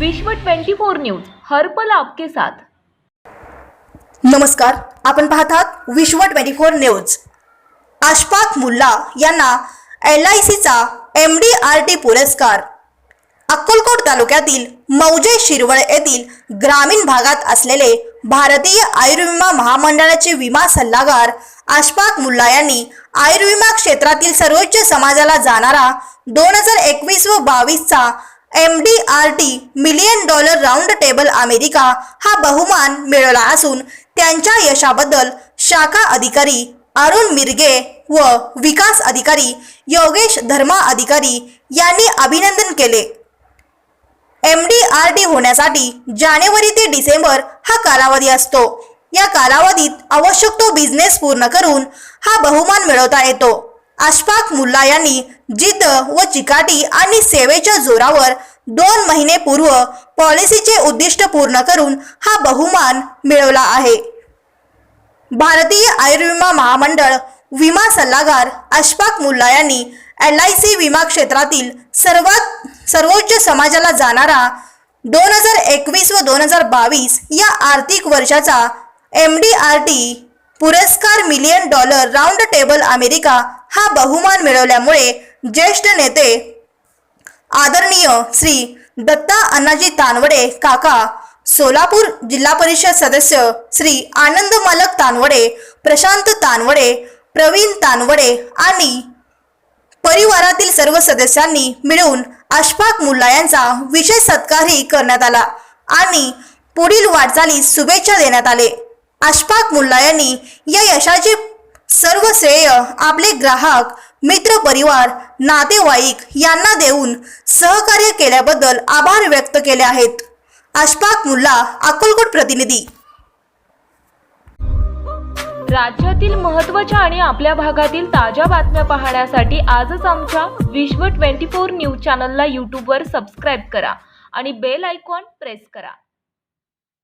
विश्व 24 न्यूज हर पल आपके साथ. नमस्कार आपण पाहतात Vishwa twenty four news. Ashfaq Mulla यांना एल आय सीचा एम डी आर टी पुरस्कार. अक्कलकोट तालुक्यातील मौजे शिरवळ येथील ग्रामीण भागात असलेले भारतीय आयुर्विमा महामंडळाचे विमा सल्लागार अशफाक मुल्ला यांनी आयुर्विमा क्षेत्रातील सर्वोच्च समाजाला जाणारा दोन हजार एकवीस व बावीसचा M D R T million dollar round table America हा बहुमान मिळवला असून त्यांच्या यशाबद्दल शाखा अधिकारी अरुण मिरगे व विकास अधिकारी योगेश धर्मा अधिकारी यांनी अभिनंदन केले. एम डी आर टी होण्यासाठी जानेवारी ते डिसेंबर हा कालावधी असतो. या कालावधीत आवश्यक तो बिझनेस पूर्ण करून हा बहुमान मिळवता येतो. अशफाक मुल्ला यांनी जिद्द व चिकाटी आणि सेवेच्या जोरावर दोन महिने पूर्व पॉलिसीचे उद्दिष्ट पूर्ण करून हा बहुमान मिळवला आहे. भारतीय आयुर्विमा महामंडळ विमा सल्लागार अशफाक मुल्ला यांनी एल आय सी विमा क्षेत्रातील सर्वात सर्वोच्च समाजाला जाणारा दोन हजार एकवीस व दोन हजार बावीस या आर्थिक वर्षाचा एम डी आर टी पुरस्कार million dollar round table America हा बहुमान मिळवल्यामुळे ज्येष्ठ नेते आदरणीय श्री दत्ता अण्णाजी तानवडे काका सोलापूर जिल्हा परिषद सदस्य श्री आनंद मालक तानवडे प्रशांत तानवडे प्रवीण तानवडे आणि परिवारातील सर्व सदस्यांनी मिळून अशफाक मुल्ला यांचा विशेष सत्कारही करण्यात आला आणि पुढील वाटचालीस शुभेच्छा देण्यात आले. अशफाक मुल्ला यांनी या यशाचे सर्व श्रेय आपले ग्राहक मित्र परिवार नातेवाईक यांना देऊन सहकार्य केल्याबद्दल आभार व्यक्त केले आहेत. अशफाक मुल्ला अकोलकोट प्रतिनिधी. राज्यातील महत्त्वाच्या आणि आपल्या भागातील ताज्या बातम्या पाहण्यासाठी आजच आमच्या विश्व 24 न्यूज चॅनलला यूट्यूबवर सबस्क्राईब करा आणि बेल आयकॉन प्रेस करा.